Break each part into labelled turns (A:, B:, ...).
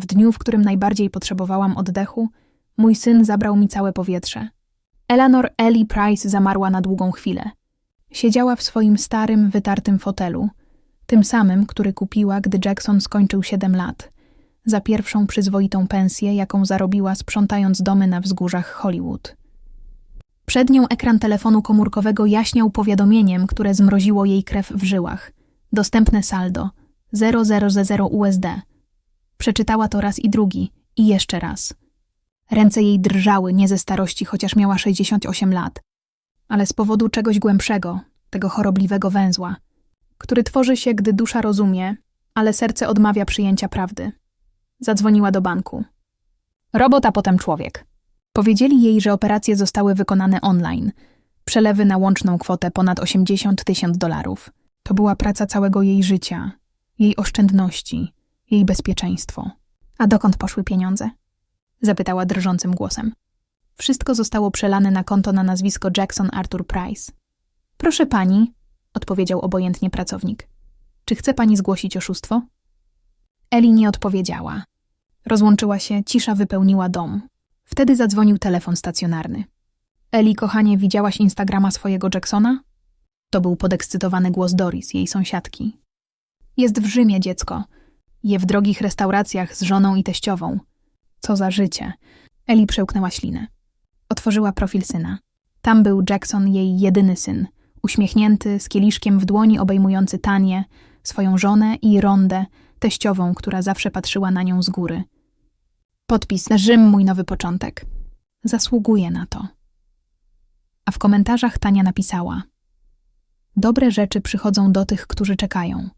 A: W dniu, w którym najbardziej potrzebowałam oddechu, mój syn zabrał mi całe powietrze. Eleanor Ellie Price zamarła na długą chwilę. Siedziała w swoim starym, wytartym fotelu, tym samym, który kupiła, gdy Jackson skończył 7 lat, za pierwszą przyzwoitą pensję, jaką zarobiła sprzątając domy na wzgórzach Hollywood. Przed nią ekran telefonu komórkowego jaśniał powiadomieniem, które zmroziło jej krew w żyłach. Dostępne saldo 0000 USD. Przeczytała to raz i drugi, i jeszcze raz. Ręce jej drżały nie ze starości, chociaż miała 68 lat, ale z powodu czegoś głębszego, tego chorobliwego węzła, który tworzy się, gdy dusza rozumie, ale serce odmawia przyjęcia prawdy. Zadzwoniła do banku. Robot, a potem człowiek. Powiedzieli jej, że operacje zostały wykonane online. Przelewy na łączną kwotę ponad 80 tysięcy dolarów. To była praca całego jej życia, jej oszczędności, jej bezpieczeństwo. A dokąd poszły pieniądze? Zapytała drżącym głosem. Wszystko zostało przelane na konto na nazwisko Jackson Arthur Price. Proszę pani, odpowiedział obojętnie pracownik. Czy chce pani zgłosić oszustwo? Eli nie odpowiedziała. Rozłączyła się, cisza wypełniła dom. Wtedy zadzwonił telefon stacjonarny. Eli, kochanie, widziałaś Instagrama swojego Jacksona? To był podekscytowany głos Doris, jej sąsiadki. Jest w Rzymie, dziecko. Je w drogich restauracjach z żoną i teściową. Co za życie. Eli przełknęła ślinę. Otworzyła profil syna. Tam był Jackson, jej jedyny syn. Uśmiechnięty, z kieliszkiem w dłoni obejmujący Tanię, swoją żonę i Rondę, teściową, która zawsze patrzyła na nią z góry. Podpis Rzym mój nowy początek. Zasługuje na to. A w komentarzach Tania napisała: Dobre rzeczy przychodzą do tych, którzy czekają.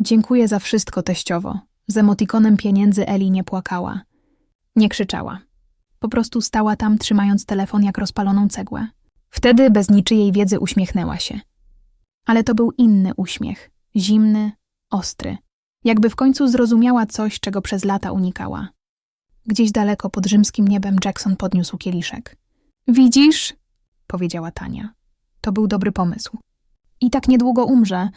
A: Dziękuję za wszystko, teściowo. Z emotikonem pieniędzy Eli nie płakała. Nie krzyczała. Po prostu stała tam, trzymając telefon jak rozpaloną cegłę. Wtedy bez niczyjej wiedzy uśmiechnęła się. Ale to był inny uśmiech, zimny, ostry. Jakby w końcu zrozumiała coś, czego przez lata unikała. Gdzieś daleko pod rzymskim niebem Jackson podniósł kieliszek. Widzisz? powiedziała Tania. To był dobry pomysł. I tak niedługo umrze.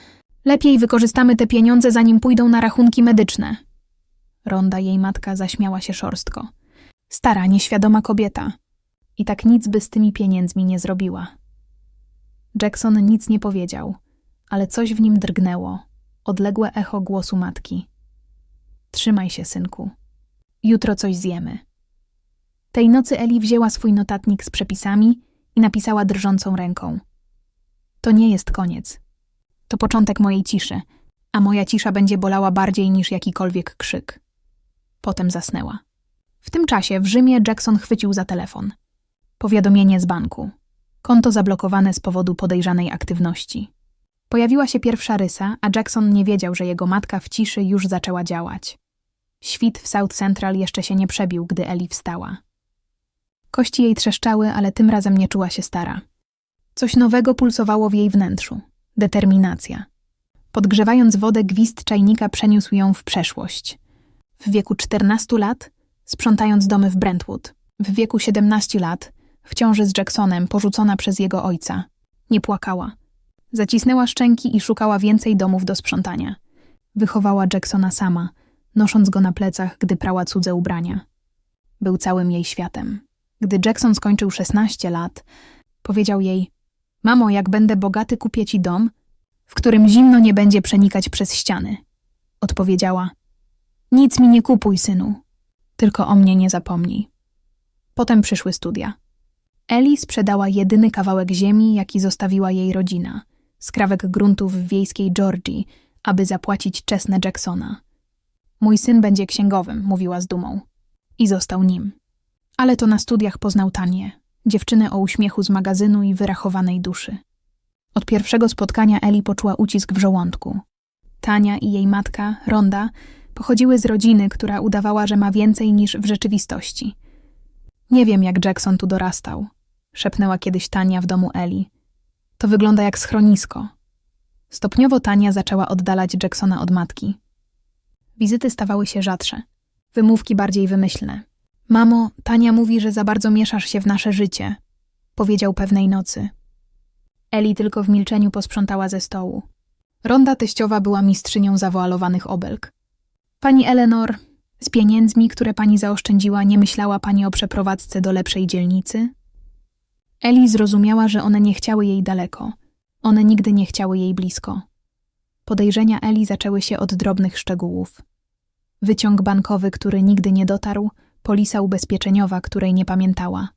A: Lepiej wykorzystamy te pieniądze, zanim pójdą na rachunki medyczne. Ronda, jej matka, zaśmiała się szorstko. Stara, nieświadoma kobieta. I tak nic by z tymi pieniędzmi nie zrobiła. Jackson nic nie powiedział, ale coś w nim drgnęło. Odległe echo głosu matki. Trzymaj się, synku. Jutro coś zjemy. Tej nocy Eli wzięła swój notatnik z przepisami i napisała drżącą ręką. To nie jest koniec. To początek mojej ciszy, a moja cisza będzie bolała bardziej niż jakikolwiek krzyk. Potem zasnęła. W tym czasie w Rzymie Jackson chwycił za telefon. Powiadomienie z banku. Konto zablokowane z powodu podejrzanej aktywności. Pojawiła się pierwsza rysa, a Jackson nie wiedział, że jego matka w ciszy już zaczęła działać. Świt w South Central jeszcze się nie przebił, gdy Eli wstała. Kości jej trzeszczały, ale tym razem nie czuła się stara. Coś nowego pulsowało w jej wnętrzu. Determinacja. Podgrzewając wodę, gwizd czajnika przeniósł ją w przeszłość. W wieku 14 lat, sprzątając domy w Brentwood. W wieku 17 lat, w ciąży z Jacksonem, porzucona przez jego ojca. Nie płakała. Zacisnęła szczęki i szukała więcej domów do sprzątania. Wychowała Jacksona sama, nosząc go na plecach, gdy prała cudze ubrania. Był całym jej światem. Gdy Jackson skończył 16 lat, powiedział jej: Mamo, jak będę bogaty, kupię ci dom, w którym zimno nie będzie przenikać przez ściany. Odpowiedziała: Nic mi nie kupuj, synu, tylko o mnie nie zapomnij. Potem przyszły studia. Eli sprzedała jedyny kawałek ziemi, jaki zostawiła jej rodzina skrawek gruntów w wiejskiej Georgii, aby zapłacić czesne Jacksona. Mój syn będzie księgowym, mówiła z dumą. I został nim. Ale to na studiach poznał Tanię, dziewczynę o uśmiechu z magazynu i wyrachowanej duszy. Od pierwszego spotkania Eli poczuła ucisk w żołądku. Tania i jej matka, Ronda, pochodziły z rodziny, która udawała, że ma więcej niż w rzeczywistości. Nie wiem, jak Jackson tu dorastał, szepnęła kiedyś Tania w domu Eli. To wygląda jak schronisko. Stopniowo Tania zaczęła oddalać Jacksona od matki. Wizyty stawały się rzadsze, wymówki bardziej wymyślne. Mamo, Tania mówi, że za bardzo mieszasz się w nasze życie, powiedział pewnej nocy. Eli tylko w milczeniu posprzątała ze stołu. Ronda teściowa była mistrzynią zawoalowanych obelg. Pani Eleanor, Z pieniędzmi, które pani zaoszczędziła, nie myślała pani o przeprowadzce do lepszej dzielnicy? Eli zrozumiała, że one nie chciały jej daleko. One nigdy nie chciały jej blisko. Podejrzenia Eli zaczęły się od drobnych szczegółów. Wyciąg bankowy, który nigdy nie dotarł, polisa ubezpieczeniowa, której nie pamiętała.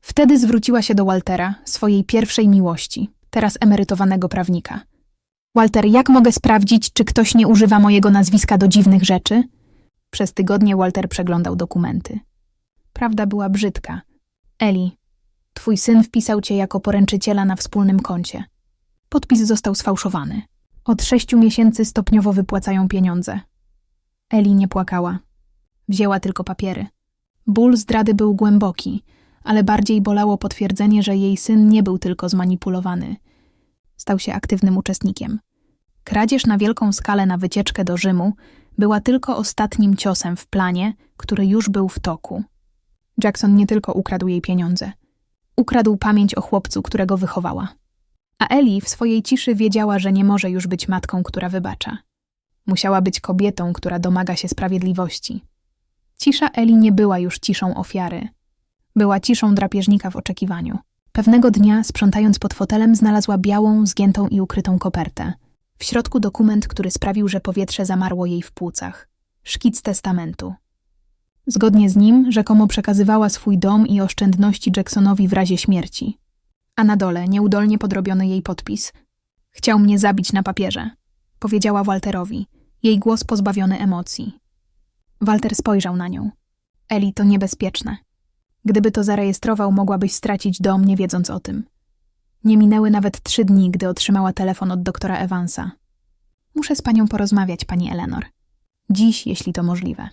A: Wtedy zwróciła się do Waltera, swojej pierwszej miłości, teraz emerytowanego prawnika. Walter, jak mogę sprawdzić, czy ktoś nie używa mojego nazwiska do dziwnych rzeczy? Przez tygodnie Walter przeglądał dokumenty. Prawda była brzydka. Eli, twój syn wpisał cię jako poręczyciela na wspólnym koncie. Podpis został sfałszowany. Od sześciu miesięcy stopniowo wypłacają pieniądze. Eli nie płakała. Wzięła tylko papiery. Ból zdrady był głęboki, ale bardziej bolało potwierdzenie, że jej syn nie był tylko zmanipulowany. Stał się aktywnym uczestnikiem. Kradzież na wielką skalę na wycieczkę do Rzymu była tylko ostatnim ciosem w planie, który już był w toku. Jackson nie tylko ukradł jej pieniądze. Ukradł pamięć o chłopcu, którego wychowała. A Eli w swojej ciszy wiedziała, że nie może już być matką, która wybacza. Musiała być kobietą, która domaga się sprawiedliwości. Cisza Eli nie była już ciszą ofiary. Była ciszą drapieżnika w oczekiwaniu. Pewnego dnia, sprzątając pod fotelem, znalazła białą, zgiętą i ukrytą kopertę. W środku dokument, który sprawił, że powietrze zamarło jej w płucach. Szkic testamentu. Zgodnie z nim, rzekomo przekazywała swój dom i oszczędności Jacksonowi w razie śmierci. A na dole nieudolnie podrobiony jej podpis. Chciał mnie zabić na papierze, powiedziała Walterowi, jej głos pozbawiony emocji. Walter spojrzał na nią. Eli, to niebezpieczne. Gdyby to zarejestrował, mogłabyś stracić dom, nie wiedząc o tym. Nie minęły nawet trzy dni, gdy otrzymała telefon od doktora Evansa. Muszę z panią porozmawiać, pani Eleanor. Dziś, jeśli to możliwe.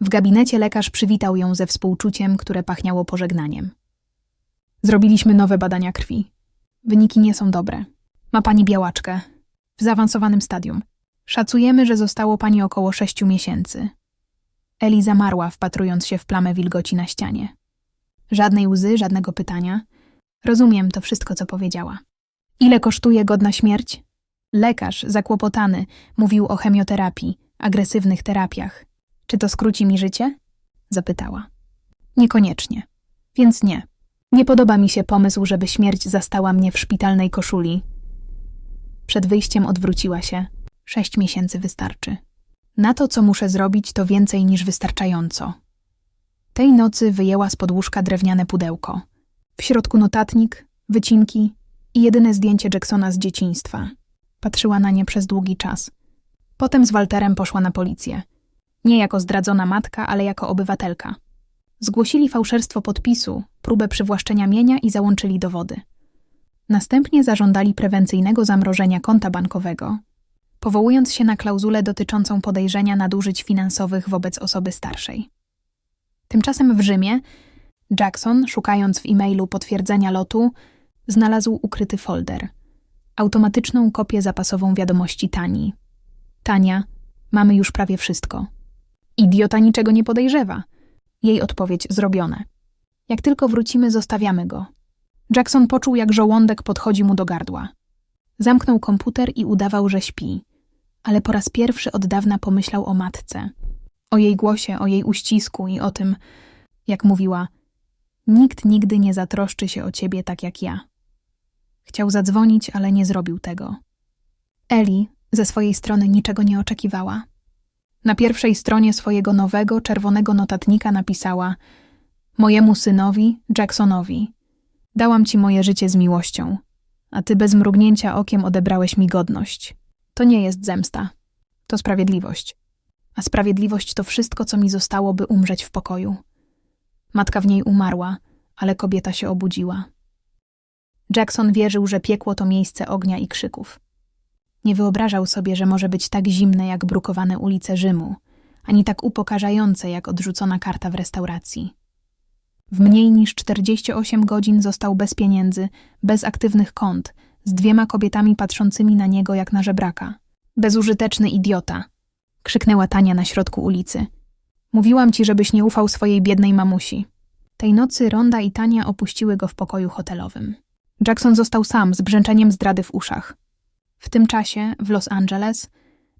A: W gabinecie lekarz przywitał ją ze współczuciem, które pachniało pożegnaniem. Zrobiliśmy nowe badania krwi. Wyniki nie są dobre. Ma pani białaczkę. W zaawansowanym stadium. Szacujemy, że zostało pani około sześciu miesięcy. Eli zamarła, wpatrując się w plamę wilgoci na ścianie. Żadnej łzy, żadnego pytania. Rozumiem to wszystko, co powiedziała. Ile kosztuje godna śmierć? Lekarz, zakłopotany, mówił o chemioterapii, agresywnych terapiach. Czy to skróci mi życie? Zapytała. Niekoniecznie. Więc nie. Nie podoba mi się pomysł, żeby śmierć zastała mnie w szpitalnej koszuli. Przed wyjściem odwróciła się. Sześć miesięcy wystarczy. Na to, co muszę zrobić, to więcej niż wystarczająco. Tej nocy wyjęła z podłóżka drewniane pudełko. W środku notatnik, wycinki i jedyne zdjęcie Jacksona z dzieciństwa. Patrzyła na nie przez długi czas. Potem z Walterem poszła na policję. Nie jako zdradzona matka, ale jako obywatelka. Zgłosili fałszerstwo podpisu, próbę przywłaszczenia mienia i załączyli dowody. Następnie zażądali prewencyjnego zamrożenia konta bankowego, powołując się na klauzulę dotyczącą podejrzenia nadużyć finansowych wobec osoby starszej. Tymczasem w Rzymie Jackson, szukając w e-mailu potwierdzenia lotu, znalazł ukryty folder. Automatyczną kopię zapasową wiadomości Tani. Tania, mamy już prawie wszystko. Idiota niczego nie podejrzewa. Jej odpowiedź zrobione. Jak tylko wrócimy, zostawiamy go. Jackson poczuł, jak żołądek podchodzi mu do gardła. Zamknął komputer i udawał, że śpi ale po raz pierwszy od dawna pomyślał o matce, o jej głosie, o jej uścisku i o tym, jak mówiła: Nikt nigdy nie zatroszczy się o ciebie tak jak ja. Chciał zadzwonić, ale nie zrobił tego. Eli ze swojej strony niczego nie oczekiwała. Na pierwszej stronie swojego nowego, czerwonego notatnika napisała: Mojemu synowi, Jacksonowi, dałam ci moje życie z miłością, a ty bez mrugnięcia okiem odebrałeś mi godność. To nie jest zemsta, to sprawiedliwość. A sprawiedliwość to wszystko, co mi zostało, by umrzeć w pokoju. Matka w niej umarła, ale kobieta się obudziła. Jackson wierzył, że piekło to miejsce ognia i krzyków. Nie wyobrażał sobie, że może być tak zimne jak brukowane ulice Rzymu, ani tak upokarzające jak odrzucona karta w restauracji. W mniej niż 48 godzin został bez pieniędzy, bez aktywnych kont, z dwiema kobietami patrzącymi na niego jak na żebraka. Bezużyteczny idiota! krzyknęła Tania na środku ulicy. Mówiłam ci, żebyś nie ufał swojej biednej mamusi. Tej nocy Ronda i Tania opuściły go w pokoju hotelowym. Jackson został sam z brzęczeniem zdrady w uszach. W tym czasie, w Los Angeles,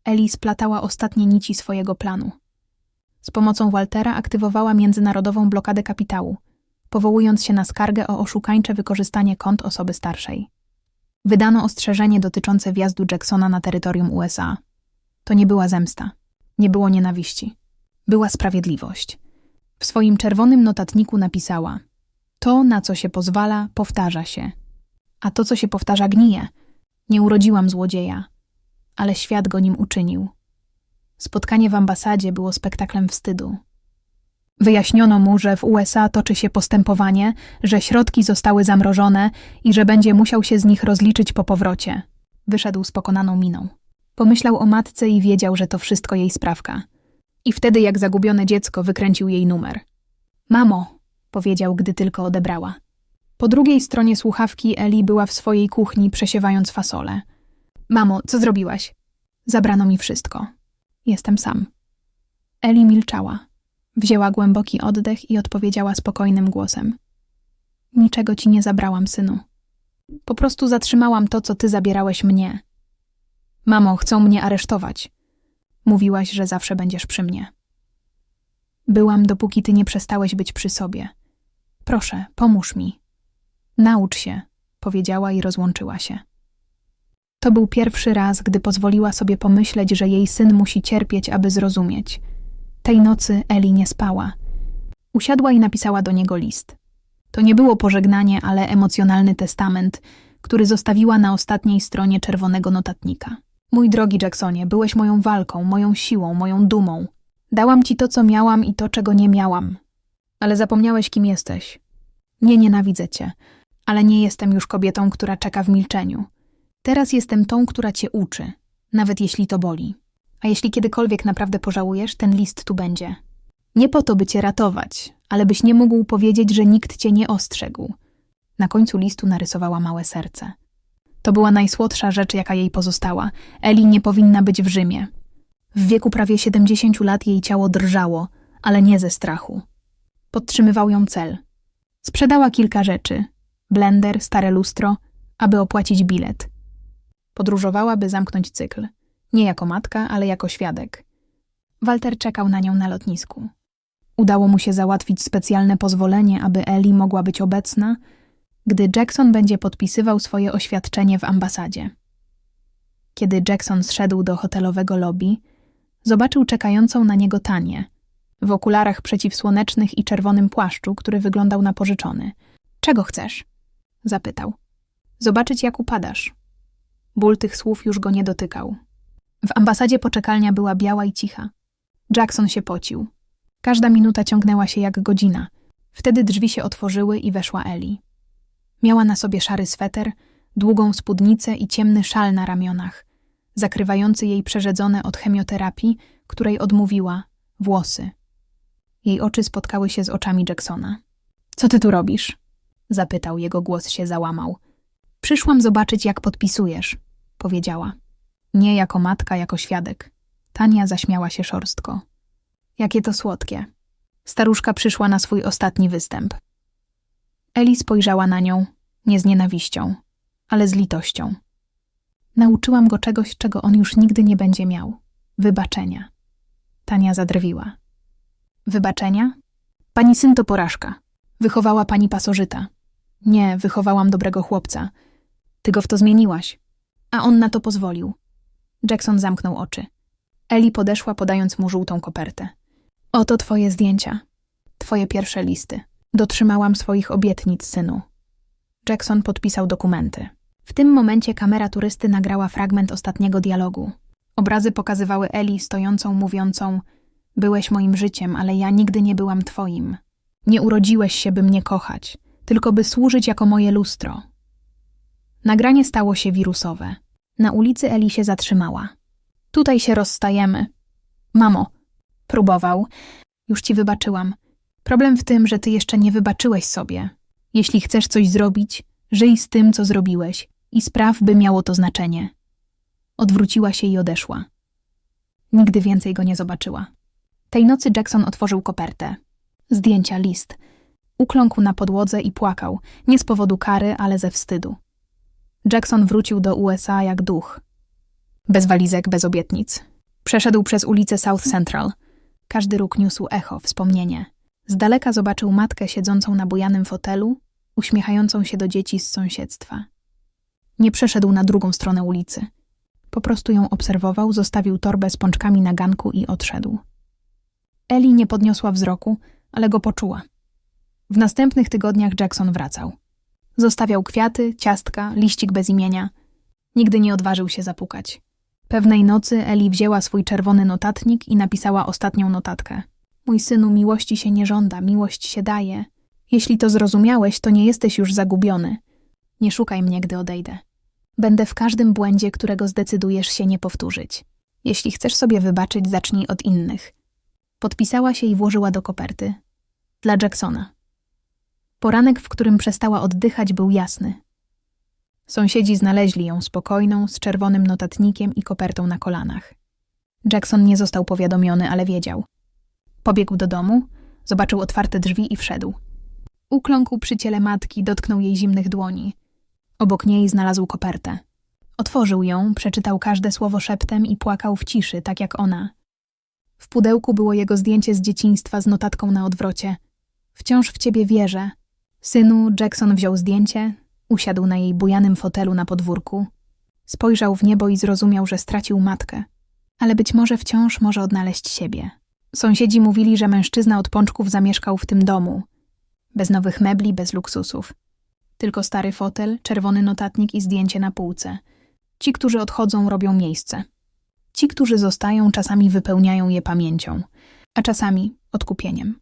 A: Eli splatała ostatnie nici swojego planu. Z pomocą Waltera aktywowała międzynarodową blokadę kapitału, powołując się na skargę o oszukańcze wykorzystanie kont osoby starszej. Wydano ostrzeżenie dotyczące wjazdu Jacksona na terytorium USA. To nie była zemsta, nie było nienawiści. Była sprawiedliwość. W swoim czerwonym notatniku napisała: To, na co się pozwala, powtarza się. A to, co się powtarza, gnije. Nie urodziłam złodzieja, ale świat go nim uczynił. Spotkanie w ambasadzie było spektaklem wstydu. Wyjaśniono mu, że w USA toczy się postępowanie, że środki zostały zamrożone i że będzie musiał się z nich rozliczyć po powrocie. Wyszedł z pokonaną miną. Pomyślał o matce i wiedział, że to wszystko jej sprawka. I wtedy, jak zagubione dziecko, wykręcił jej numer. Mamo, powiedział, gdy tylko odebrała. Po drugiej stronie słuchawki Eli była w swojej kuchni, przesiewając fasolę. Mamo, co zrobiłaś? Zabrano mi wszystko. Jestem sam. Eli milczała. Wzięła głęboki oddech i odpowiedziała spokojnym głosem. Niczego ci nie zabrałam, synu. Po prostu zatrzymałam to, co ty zabierałeś mnie. Mamo, chcą mnie aresztować. Mówiłaś, że zawsze będziesz przy mnie. Byłam, dopóki ty nie przestałeś być przy sobie. Proszę, pomóż mi. Naucz się, powiedziała i rozłączyła się. To był pierwszy raz, gdy pozwoliła sobie pomyśleć, że jej syn musi cierpieć, aby zrozumieć. Tej nocy Eli nie spała. Usiadła i napisała do niego list. To nie było pożegnanie, ale emocjonalny testament, który zostawiła na ostatniej stronie czerwonego notatnika. Mój drogi Jacksonie, byłeś moją walką, moją siłą, moją dumą. Dałam ci to, co miałam i to, czego nie miałam. Ale zapomniałeś, kim jesteś. Nie nienawidzę cię, ale nie jestem już kobietą, która czeka w milczeniu. Teraz jestem tą, która cię uczy, nawet jeśli to boli. A jeśli kiedykolwiek naprawdę pożałujesz, ten list tu będzie. Nie po to, by cię ratować, ale byś nie mógł powiedzieć, że nikt cię nie ostrzegł. Na końcu listu narysowała małe serce. To była najsłodsza rzecz, jaka jej pozostała. Eli nie powinna być w Rzymie. W wieku prawie 70 lat jej ciało drżało, ale nie ze strachu. Podtrzymywał ją cel. Sprzedała kilka rzeczy: blender, stare lustro, aby opłacić bilet. Podróżowała, by zamknąć cykl. Nie jako matka, ale jako świadek. Walter czekał na nią na lotnisku. Udało mu się załatwić specjalne pozwolenie, aby Eli mogła być obecna, gdy Jackson będzie podpisywał swoje oświadczenie w ambasadzie. Kiedy Jackson zszedł do hotelowego lobby, zobaczył czekającą na niego Tanię, w okularach przeciwsłonecznych i czerwonym płaszczu, który wyglądał na pożyczony. Czego chcesz? zapytał. Zobaczyć, jak upadasz. Ból tych słów już go nie dotykał. W ambasadzie poczekalnia była biała i cicha. Jackson się pocił. Każda minuta ciągnęła się jak godzina. Wtedy drzwi się otworzyły i weszła Eli. Miała na sobie szary sweter, długą spódnicę i ciemny szal na ramionach, zakrywający jej przerzedzone od chemioterapii, której odmówiła, włosy. Jej oczy spotkały się z oczami Jacksona. Co ty tu robisz? Zapytał, jego głos się załamał. Przyszłam zobaczyć, jak podpisujesz, powiedziała. Nie jako matka, jako świadek. Tania zaśmiała się szorstko. Jakie to słodkie. Staruszka przyszła na swój ostatni występ. Eli spojrzała na nią, nie z nienawiścią, ale z litością. Nauczyłam go czegoś, czego on już nigdy nie będzie miał wybaczenia. Tania zadrwiła. Wybaczenia? Pani syn to porażka. Wychowała pani pasożyta. Nie, wychowałam dobrego chłopca. Ty go w to zmieniłaś. A on na to pozwolił. Jackson zamknął oczy. Eli podeszła, podając mu żółtą kopertę. Oto twoje zdjęcia. Twoje pierwsze listy. Dotrzymałam swoich obietnic, synu. Jackson podpisał dokumenty. W tym momencie kamera turysty nagrała fragment ostatniego dialogu. Obrazy pokazywały Eli stojącą, mówiącą: Byłeś moim życiem, ale ja nigdy nie byłam twoim. Nie urodziłeś się, by mnie kochać, tylko by służyć jako moje lustro. Nagranie stało się wirusowe. Na ulicy Eli się zatrzymała. Tutaj się rozstajemy. Mamo, próbował. Już ci wybaczyłam. Problem w tym, że ty jeszcze nie wybaczyłeś sobie. Jeśli chcesz coś zrobić, żyj z tym, co zrobiłeś i spraw, by miało to znaczenie. Odwróciła się i odeszła. Nigdy więcej go nie zobaczyła. Tej nocy Jackson otworzył kopertę. Zdjęcia, list. Ukląkł na podłodze i płakał, nie z powodu kary, ale ze wstydu. Jackson wrócił do USA jak duch. Bez walizek, bez obietnic. Przeszedł przez ulicę South Central. Każdy róg niósł echo, wspomnienie. Z daleka zobaczył matkę siedzącą na bujanym fotelu, uśmiechającą się do dzieci z sąsiedztwa. Nie przeszedł na drugą stronę ulicy. Po prostu ją obserwował, zostawił torbę z pączkami na ganku i odszedł. Eli nie podniosła wzroku, ale go poczuła. W następnych tygodniach Jackson wracał. Zostawiał kwiaty, ciastka, liścik bez imienia. Nigdy nie odważył się zapukać. Pewnej nocy Eli wzięła swój czerwony notatnik i napisała ostatnią notatkę. Mój synu, miłości się nie żąda, miłość się daje. Jeśli to zrozumiałeś, to nie jesteś już zagubiony. Nie szukaj mnie, gdy odejdę. Będę w każdym błędzie, którego zdecydujesz się nie powtórzyć. Jeśli chcesz sobie wybaczyć, zacznij od innych. Podpisała się i włożyła do koperty. Dla Jacksona. Poranek, w którym przestała oddychać, był jasny. Sąsiedzi znaleźli ją spokojną, z czerwonym notatnikiem i kopertą na kolanach. Jackson nie został powiadomiony, ale wiedział. Pobiegł do domu, zobaczył otwarte drzwi i wszedł. Ukląkł przy ciele matki, dotknął jej zimnych dłoni. Obok niej znalazł kopertę. Otworzył ją, przeczytał każde słowo szeptem i płakał w ciszy, tak jak ona. W pudełku było jego zdjęcie z dzieciństwa z notatką na odwrocie. Wciąż w ciebie wierzę. Synu, Jackson wziął zdjęcie, usiadł na jej bujanym fotelu na podwórku. Spojrzał w niebo i zrozumiał, że stracił matkę. Ale być może wciąż może odnaleźć siebie. Sąsiedzi mówili, że mężczyzna od pączków zamieszkał w tym domu. Bez nowych mebli, bez luksusów. Tylko stary fotel, czerwony notatnik i zdjęcie na półce. Ci, którzy odchodzą, robią miejsce. Ci, którzy zostają, czasami wypełniają je pamięcią, a czasami odkupieniem.